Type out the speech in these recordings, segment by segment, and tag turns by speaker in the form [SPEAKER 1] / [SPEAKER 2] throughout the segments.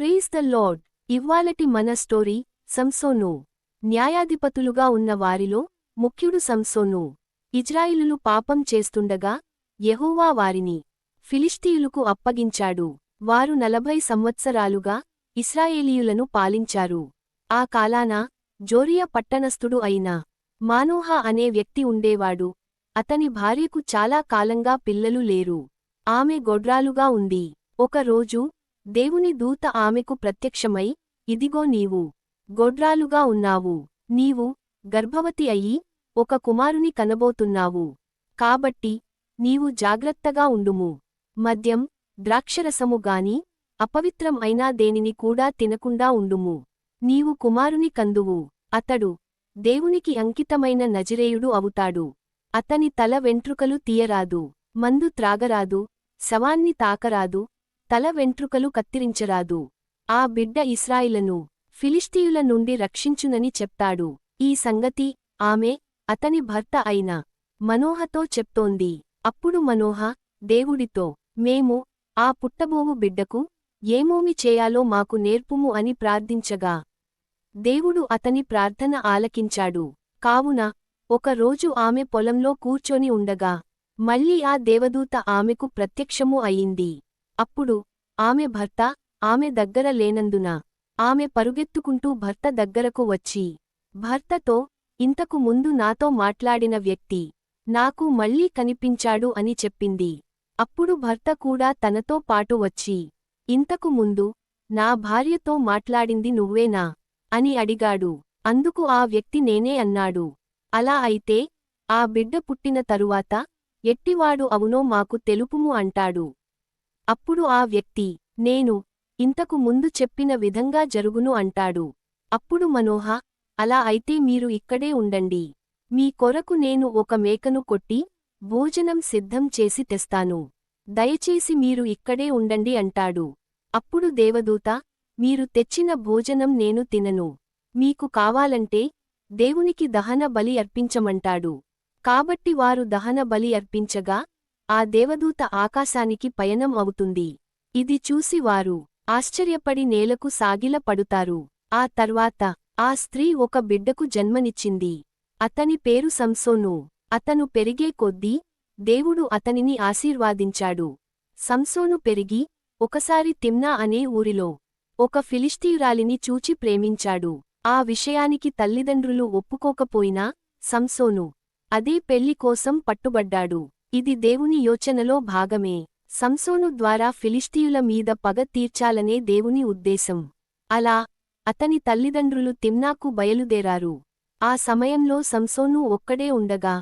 [SPEAKER 1] Praise the lord ఇవ్వాలటి మన story సంసోను. న్యాయాధిపతులుగా ఉన్న వారిలో ముఖ్యుడు సంసోను. ఇజ్రాయిలులు పాపం చేస్తుండగా యహోవా వారిని ఫిలిస్తీయులకు అప్పగించాడు. వారు నలభై సంవత్సరాలుగా ఇస్రాయేలీయులను పాలించారు. ఆ కాలాన జోరియా పట్టణస్థుడు అయిన మానోహ అనే వ్యక్తి ఉండేవాడు. అతని భార్యకు చాలా కాలంగా పిల్లలు లేరు. ఆమె గొడ్రాలుగా ఉంది. ఒకరోజు దేవుని దూత ఆమెకు ప్రత్యక్షమై ఇదిగో నీవు గొడ్రాలుగా ఉన్నావు. నీవు గర్భవతి అయి ఒక కుమారుని కనబోతున్నావు. కాబట్టి నీవు జాగ్రత్తగా ఉండుము. మద్యం ద్రాక్షరసము గాని అపవిత్రం అయినా దేనిని కూడా తినకుండా ఉండుము. నీవు కుమారుని కందువు. అతడు దేవునికి అంకితమైన నజరేయుడు అవుతాడు. అతని తల వెంట్రుకలు తీయరాదు. మందు త్రాగరాదు. శవాన్ని తాకరాదు. తల వెంట్రుకలు కత్తిరించరాదు. ఆ బిడ్డ ఇస్రాయిలను ఫిలిస్తీయుల నుండి రక్షించునని చెప్తాడు. ఈ సంగతి ఆమె అతని భర్త అయిన మనోహతో చెప్తోంది. అప్పుడు మనోహ దేవుడితో మేము ఆ పుట్టబోవు బిడ్డకు ఏమోమి చేయాలో మాకు నేర్పుము అని ప్రార్థించగా దేవుడు అతని ప్రార్థన ఆలకించాడు. కావున ఒకరోజు ఆమె పొలంలో కూర్చొని ఉండగా మళ్ళీ ఆ దేవదూత ఆమెకు ప్రత్యక్షము అయింది. అప్పుడు ఆమె భర్త ఆమె దగ్గర లేనందున ఆమె పరుగెత్తుకుంటూ భర్త దగ్గరకు వచ్చి భర్తతో ఇంతకు ముందు నాతో మాట్లాడిన వ్యక్తి నాకు మళ్ళీ కనిపించాడు అని చెప్పింది. అప్పుడు భర్త కూడా తనతో పాటు వచ్చి ఇంతకు ముందు నా భార్యతో మాట్లాడింది నువ్వేనా అని అడిగాడు. అందుకు ఆ వ్యక్తి నేనే అన్నాడు. అలా అయితే ఆ బిడ్డ పుట్టిన తరువాత ఎట్టివాడు అవునో మాకు తెలుపుము అంటాడు. అప్పుడు ఆ వ్యక్తి నేను ఇంతకు ముందు చెప్పిన విధంగా జరుగును అంటాడు. అప్పుడు మనోహ అలా అయితే మీరు ఇక్కడే ఉండండి. మీ కొరకు నేను ఒక మేకను కొట్టి భోజనం సిద్ధం చేసి తెస్తాను. దయచేసి మీరు ఇక్కడే ఉండండి అంటాడు. అప్పుడు దేవదూత మీరు తెచ్చిన భోజనం నేను తినను. మీకు కావాలంటే దేవునికి దహన బలి అర్పించమంటాడు. కాబట్టి వారు దహన బలి అర్పించగా ఆ దేవదూత ఆకాశానికి పయనం అవుతుంది. ఇది చూసి వారు ఆశ్చర్యపడి నేలకు సాగిల పడుతారు. ఆ తర్వాత ఆ స్త్రీ ఒక బిడ్డకు జన్మనిచ్చింది. అతని పేరు సంసోను. అతను పెరిగే కొద్దీ దేవుడు అతనిని ఆశీర్వాదించాడు. సంసోను పెరిగి ఒకసారి తిమ్నా అనే ఊరిలో ఒక ఫిలిస్తీరాలిని చూచి ప్రేమించాడు. ఆ విషయానికి తల్లిదండ్రులు ఒప్పుకోకపోయినా సంసోను అదే పెళ్ళి కోసం పట్టుబడ్డాడు. ఇది దేవుని యోచనలో భాగమే. సంసోను ద్వారా ఫిలిస్తీయుల మీద పగ తీర్చాలనే దేవుని ఉద్దేశం. అలా అతని తల్లిదండ్రులు తిమ్నాకు బయలుదేరారు. ఆ సమయంలో సంసోను ఒక్కడే ఉండగా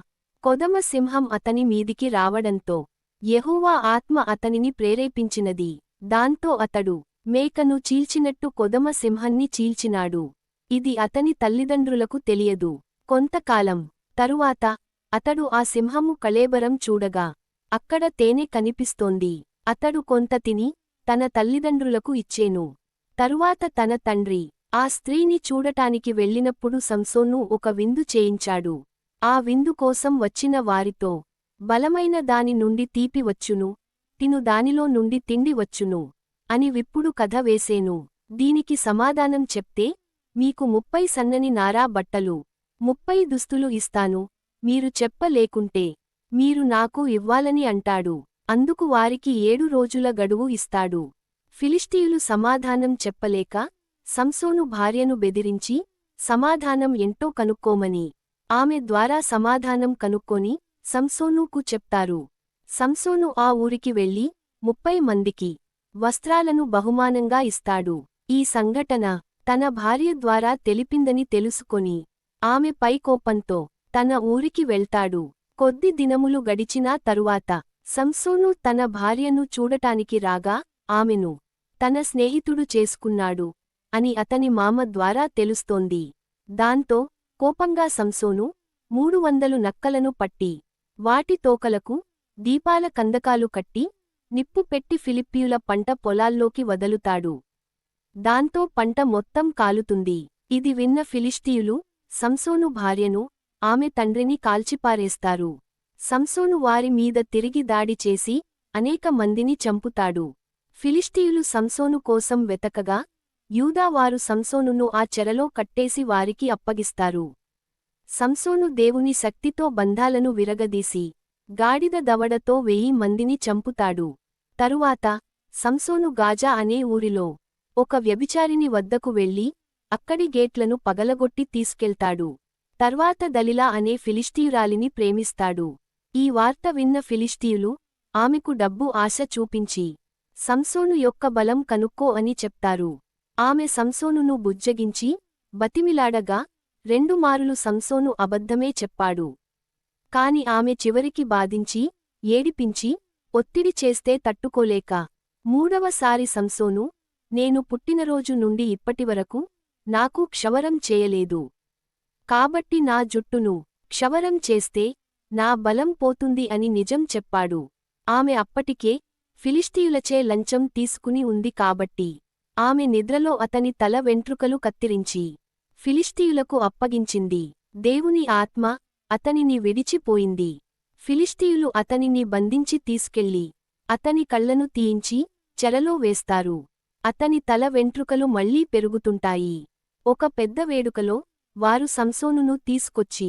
[SPEAKER 1] కొదమ సింహం అతని మీదికి రావడంతో యహూవా ఆత్మ అతనిని ప్రేరేపించినది. దాంతో అతడు మేకను చీల్చినట్టు కొదమ సింహాన్ని చీల్చినాడు. ఇది అతని తల్లిదండ్రులకు తెలియదు. కొంతకాలం తరువాత అతడు ఆ సింహము కళేబరం చూడగా అక్కడ తేనె కనిపిస్తోంది. అతడు కొంత తిని తన తల్లిదండ్రులకు ఇచ్చేను. తరువాత తన తండ్రి ఆ స్త్రీని చూడటానికి వెళ్ళినప్పుడు సంసోను ఒక విందు చేయించాడు. ఆ విందు కోసం వచ్చిన వారితో బలమైన దాని నుండి తీపి వచ్చును తిను దానిలో నుండి తిండి వచ్చును అని విప్పుడు కథ వేసేను. దీనికి సమాధానం చెప్తే మీకు ముప్పై సన్నని నారా బట్టలు ముప్పై దుస్తులు ఇస్తాను మీరు చెప్పలేకుంటే మీరు నాకు ఇవ్వాలని అంటాడు. అందుకు వారికి ఏడు రోజుల గడువు ఇస్తాడు. ఫిలిస్టీయులు సమాధానం చెప్పలేక సంసోను భార్యను బెదిరించి సమాధానం ఎంటో కనుక్కోమని ఆమె ద్వారా సమాధానం కనుక్కొని సంసోనుకు చెప్తారు. సంసోను ఆ ఊరికి వెళ్ళి ముప్పై మందికి వస్త్రాలను బహుమానంగా ఇస్తాడు. ఈ సంఘటన తన భార్య ద్వారా తెలిపిందని తెలుసుకొని ఆమె పై కోపంతో తన ఊరికి వెళ్తాడు. కొద్ది దినములు గడిచినా తరువాత సంసోను తన భార్యను చూడటానికి రాగా ఆమెను తన స్నేహితుడు చేసుకున్నాడు అని అతని మామ ద్వారా తెలుస్తోంది. దాంతో కోపంగా సంసోను మూడు వందలు నక్కలను పట్టి వాటి తోకలకు దీపాల కందకాలు కట్టి నిప్పు పెట్టి ఫిలిప్పీయుల పంట పొలాల్లోకి వదలుతాడు. దాంతో పంట మొత్తం కాలుతుంది. ఇది విన్న ఫిలిష్తీయులు సంసోను భార్యను ఆమె తండ్రిని కాల్చిపారేస్తారు. సంసోను వారి మీద తిరిగి దాడి చేసి అనేక మందిని చంపుతాడు. ఫిలిష్తీయులు సంసోను కోసం వెతకగా యూదా వారు సంసోనును ఆ చెరలో కట్టేసి వారికి అప్పగిస్తారు. సంసోను దేవుని శక్తితో బంధాలను విరగదీసి గాడిద దవడతో వెయ్యి మందిని చంపుతాడు. తరువాత సంసోను గాజా అనే ఊరిలో ఒక వ్యభిచారిని వద్దకు వెళ్ళి అక్కడి గేట్లను పగలగొట్టి తీసుకెళ్తాడు. తర్వాత దలిలా అనే ఫిలిష్తీయురాలిని ప్రేమిస్తాడు. ఈ వార్త విన్న ఫిలిష్తీయులు ఆమెకు డబ్బు ఆశ చూపించి సంసోను యొక్క బలం కనుక్కో అని చెప్తారు. ఆమె సంసోనును బుజ్జగించి బతిమిలాడగా రెండు మారులు సంసోను అబద్ధమే చెప్పాడు. కాని ఆమె చివరికి బాధించి ఏడిపించి ఒత్తిడి చేస్తే తట్టుకోలేక మూడవసారి సంసోను నేను పుట్టినరోజు నుండి ఇప్పటివరకు నాకు క్షవరం చేయలేదు. కాబట్టి నా జుట్టును క్షవరం చేస్తే నా బలం పోతుంది అని నిజం చెప్పాడు. ఆమె అప్పటికే ఫిలిస్తీయులచే లంచం తీసుకుని ఉంది కాబట్టి ఆమె నిద్రలో అతని తల వెంట్రుకలు కత్తిరించి ఫిలిస్తీయులకు అప్పగించింది. దేవుని ఆత్మ అతనిని విడిచిపోయింది. ఫిలిస్తీయులు అతనిని బంధించి తీసుకెళ్ళి అతని కళ్ళను తీయించి చెరలో వేస్తారు. అతని తల వెంట్రుకలు మళ్ళీ పెరుగుతుంటాయి. ఒక పెద్ద వేడుకలో వారు సంసోనును తీసుకొచ్చి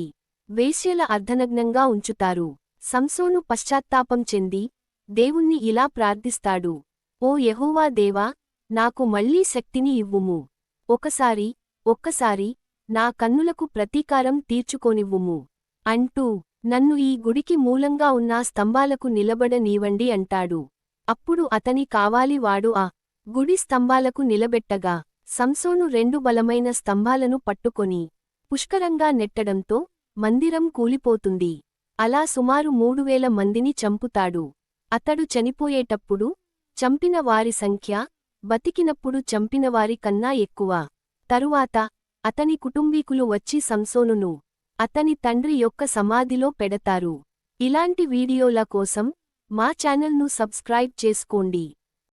[SPEAKER 1] వేశ్యల అర్ధనగ్నంగా ఉంచుతారు. సంసోను పశ్చాత్తాపం చెంది దేవుణ్ణి ఇలా ప్రార్థిస్తాడు. ఓ యహోవా దేవా నాకు మళ్ళీ శక్తిని ఇవ్వుము. ఒకసారి ఒక్కసారి నా కన్నులకు ప్రతీకారం తీర్చుకోనివ్వుము. అంటూ నన్ను ఈ గుడికి మూలంగా ఉన్న స్తంభాలకు నిలబడనీవండి అంటాడు. అప్పుడు అతని కావాలి వాడు ఆ గుడి స్తంభాలకు నిలబెట్టగా సంసోను రెండు బలమైన స్తంభాలను పట్టుకొని పుష్కరంగా నెట్టడంతో మందిరం కూలిపోతుంది. అలా సుమారు మూడువేల మందిని చంపుతాడు. అతడు చనిపోయేటప్పుడు చంపిన వారి సంఖ్య బతికినప్పుడు చంపినవారి కన్నా ఎక్కువ. తరువాత అతని కుటుంబీకులు వచ్చి సంసోనును అతని తండ్రి యొక్క సమాధిలో పెడతారు. ఇలాంటి వీడియోల కోసం మా ఛానల్ను సబ్స్క్రైబ్ చేసుకోండి.